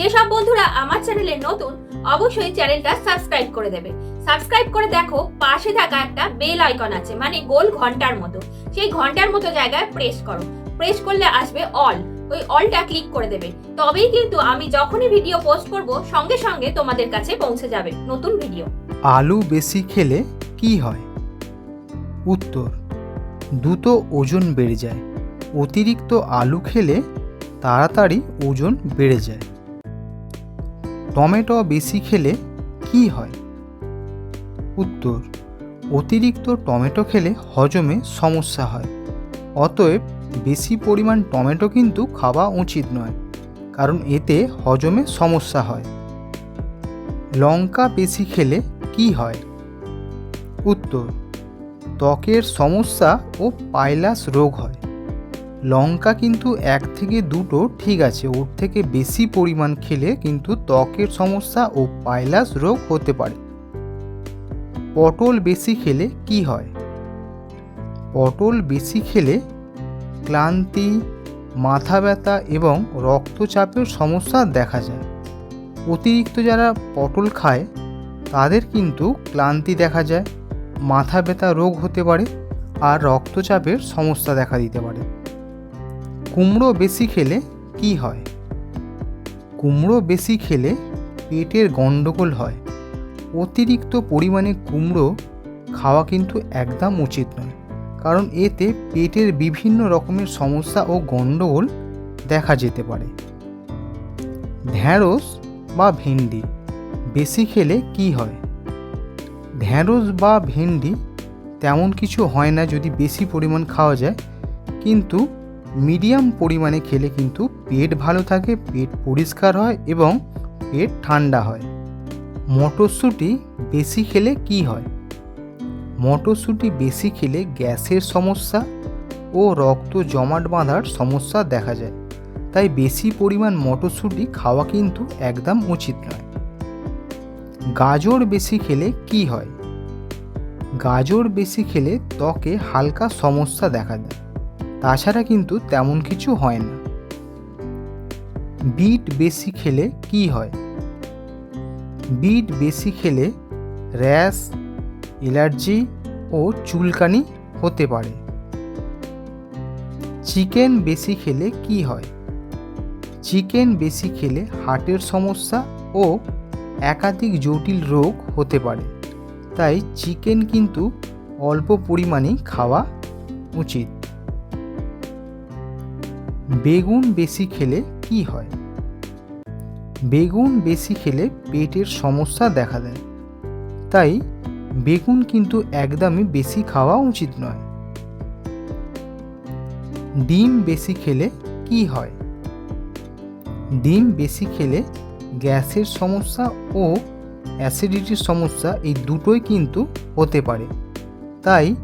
যেসব বন্ধুরা আমার চ্যানেলে নতুন, অবশ্যই চ্যানেলটা সাবস্ক্রাইব করে দেবে। সাবস্ক্রাইব করে দেখো, পাশে থাকা একটা বেল আইকন আছে মানে গোল ঘণ্টার মতো। সেই ঘণ্টার মতো জায়গায় প্রেস করো। প্রেস করলে আসবে অল ওই অলটা ক্লিক করে দেবে। তবেই কিন্তু আমি যখনই ভিডিও পোস্ট করব, সঙ্গে সঙ্গে তোমাদের কাছে পৌঁছে যাবে নতুন ভিডিও আলু বেশি খেলে কি হয়? উত্তর, দ্রুত ওজন বেড়ে যায়। অতিরিক্ত আলু খেলে তাড়াতাড়ি ওজন বেড়ে যায়। টমেটো বেশি খেলে কি হয়? উত্তর, অতিরিক্ত টমেটো খেলে হজমে সমস্যা হয়। অতএব বেশি পরিমাণ টমেটো কিন্তু খাওয়া উচিত নয়, কারণ এতে হজমে সমস্যা হয়। লঙ্কা বেশি খেলে কি হয়? উত্তর, ত্বকের সমস্যা ও পাইলাস রোগ হয়। লঙ্কা কিন্তু এক থেকে দুটো ঠিক আছে, ওর থেকে বেশি পরিমাণ খেলে কিন্তু ত্বকের সমস্যা ও পাইলাস রোগ হতে পারে। পটল বেশি খেলে কি হয়? পটল বেশি খেলে ক্লান্তি, মাথা ব্যথা এবং রক্তচাপের সমস্যা দেখা যায়। অতিরিক্ত যারা পটল খায়, তাদের কিন্তু ক্লান্তি দেখা যায়, মাথা ব্যথা রোগ হতে পারে আর রক্তচাপের সমস্যা দেখা দিতে পারে। কুমড়ো বেশি খেলে কি হয়? কুমড়ো বেশি খেলে পেটের গণ্ডগোল হয়। অতিরিক্ত পরিমাণে কুমড়ো খাওয়া কিন্তু একদম উচিত নয়। কারণ এতে পেটের বিভিন্ন রকমের সমস্যা ও গণ্ডগোল দেখা যেতে পারে। ঢ্যাঁড়স বা ভেন্ডি বেশি খেলে কি হয়? ঢ্যাঁড়স বা ভেন্ডি তেমন কিছু হয় না যদি বেশি পরিমাণ খাওয়া যায়। কিন্তু মিডিয়াম পরিমাণে খেলে কিন্তু পেট ভালো থাকে, পেট পরিষ্কার হয় এবং পেট ঠান্ডা হয়। মটরশুঁটি বেশি খেলে কি হয়? মটরশুঁটি বেশি খেলে গ্যাসের সমস্যা ও রক্ত জমাট বাঁধার সমস্যা দেখা যায়। তাই বেশি পরিমাণ মটরশুঁটি খাওয়া কিন্তু একদম উচিত নয়। গাজর বেশি খেলে কি হয়? গাজর বেশি খেলে ত্বকে হালকা সমস্যা দেখা দেয়। তাছাড়া কিন্তু তেমন কিছু হয় না। বিট বেশি খেলে কি হয়? বিট বেশি খেলে র্যাশ অ্যালার্জি ও চুলকানি হতে পারে। চিকেন বেশি খেলে কি হয়? চিকেন বেশি খেলে হার্টের সমস্যা ও একাধিক জটিল রোগ হতে পারে। তাই চিকেন কিন্তু অল্প পরিমাণেই খাওয়া উচিত। বেগুন বেশি খেলে কি হয়? বেগুন বেশি খেলে পেটের সমস্যা দেখা দেয়। তাই বেগুন কিন্তু একদমই বেশি খাওয়া উচিত নয়। ডিম বেশি খেলে কি হয়? ডিম বেশি খেলে গ্যাসের সমস্যা ও অ্যাসিডিটির সমস্যা এই দুটোই কিন্তু হতে পারে। তাই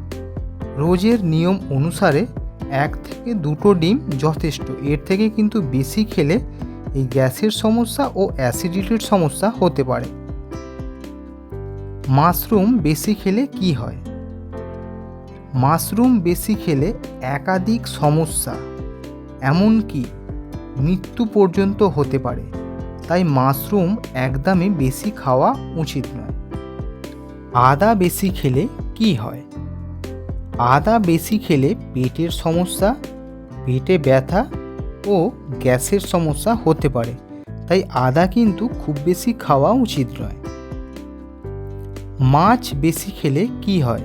রোজের নিয়ম অনুসারে এক থেকে দুটো ডিম যথেষ্ট। এর থেকে কিন্তু বেশি খেলে এই গ্যাসের সমস্যা ও অ্যাসিডিটির সমস্যা হতে পারে। মাশরুম বেশি খেলে কি হয়? মাশরুম বেশি খেলে একাধিক সমস্যা, এমনকি মৃত্যু পর্যন্ত হতে পারে। তাই মাশরুম একদমই বেশি খাওয়া উচিত নয়। আদা বেশি খেলে কি হয়? আদা বেশি খেলে পেটের সমস্যা, পেটে ব্যথা ও গ্যাসের সমস্যা হতে পারে। তাই আদা কিন্তু খুব বেশি খাওয়া উচিত নয়। মাছ বেশি খেলে কি হয়?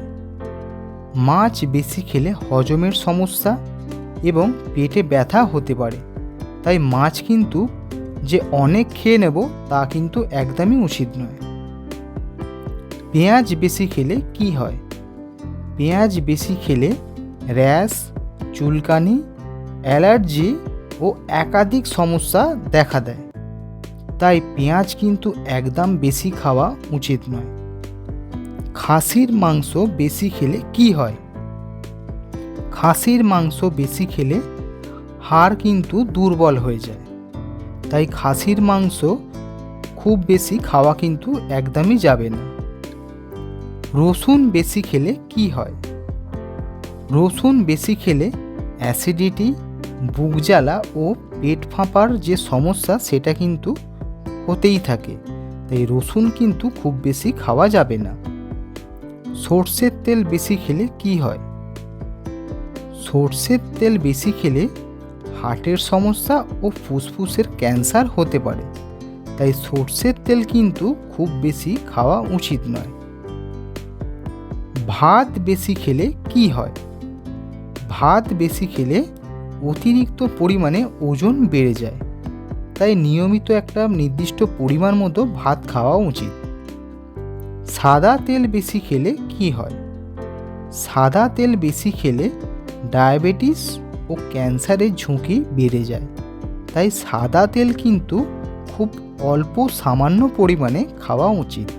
মাছ বেশি খেলে হজমের সমস্যা এবং পেটে ব্যথা হতে পারে। তাই মাছ কিন্তু যে অনেক খেয়ে নেব তা কিন্তু একদমই উচিত নয়। পেঁয়াজ বেশি খেলে কি হয়? পেঁয়াজ বেশি খেলে র্যাশ, চুলকানি, অ্যালার্জি ও একাধিক সমস্যা দেখা দেয়। তাই পেঁয়াজ কিন্তু একদম বেশি খাওয়া উচিত নয়। খাসির মাংস বেশি খেলে কি হয়? খাসির মাংস বেশি খেলে হাড় কিন্তু দুর্বল হয়ে যায়। তাই খাসির মাংস খুব বেশি খাওয়া কিন্তু একদমই যাবে না। রসুন বেশি খেলে কি হয়? রসুন বেশি খেলে অ্যাসিডিটি, বুক জ্বালা ও পেট ফাঁপার যে সমস্যা, সেটা কিন্তু হতেই থাকে। তাই রসুন কিন্তু খুব বেশি খাওয়া যাবে না। সর্ষের তেল বেশি খেলে কি হয়? সর্ষের তেল বেশি খেলে হার্টের সমস্যা ও ফুসফুসের ক্যান্সার হতে পারে। তাই সর্ষের তেল কিন্তু খুব বেশি খাওয়া উচিত নয়। ভাত বেশি খেলে কি হয়? ভাত বেশি খেলে অতিরিক্ত পরিমাণে ওজন বেড়ে যায়। তাই নিয়মিত একটা নির্দিষ্ট পরিমাণ মতো ভাত খাওয়া উচিত। সাদা তেল বেশি খেলে কি হয়? সাদা তেল বেশি খেলে ডায়াবেটিস ও ক্যান্সারের ঝুঁকি বেড়ে যায়। তাই সাদা তেল কিন্তু খুব অল্প সামান্য পরিমাণে খাওয়া উচিত।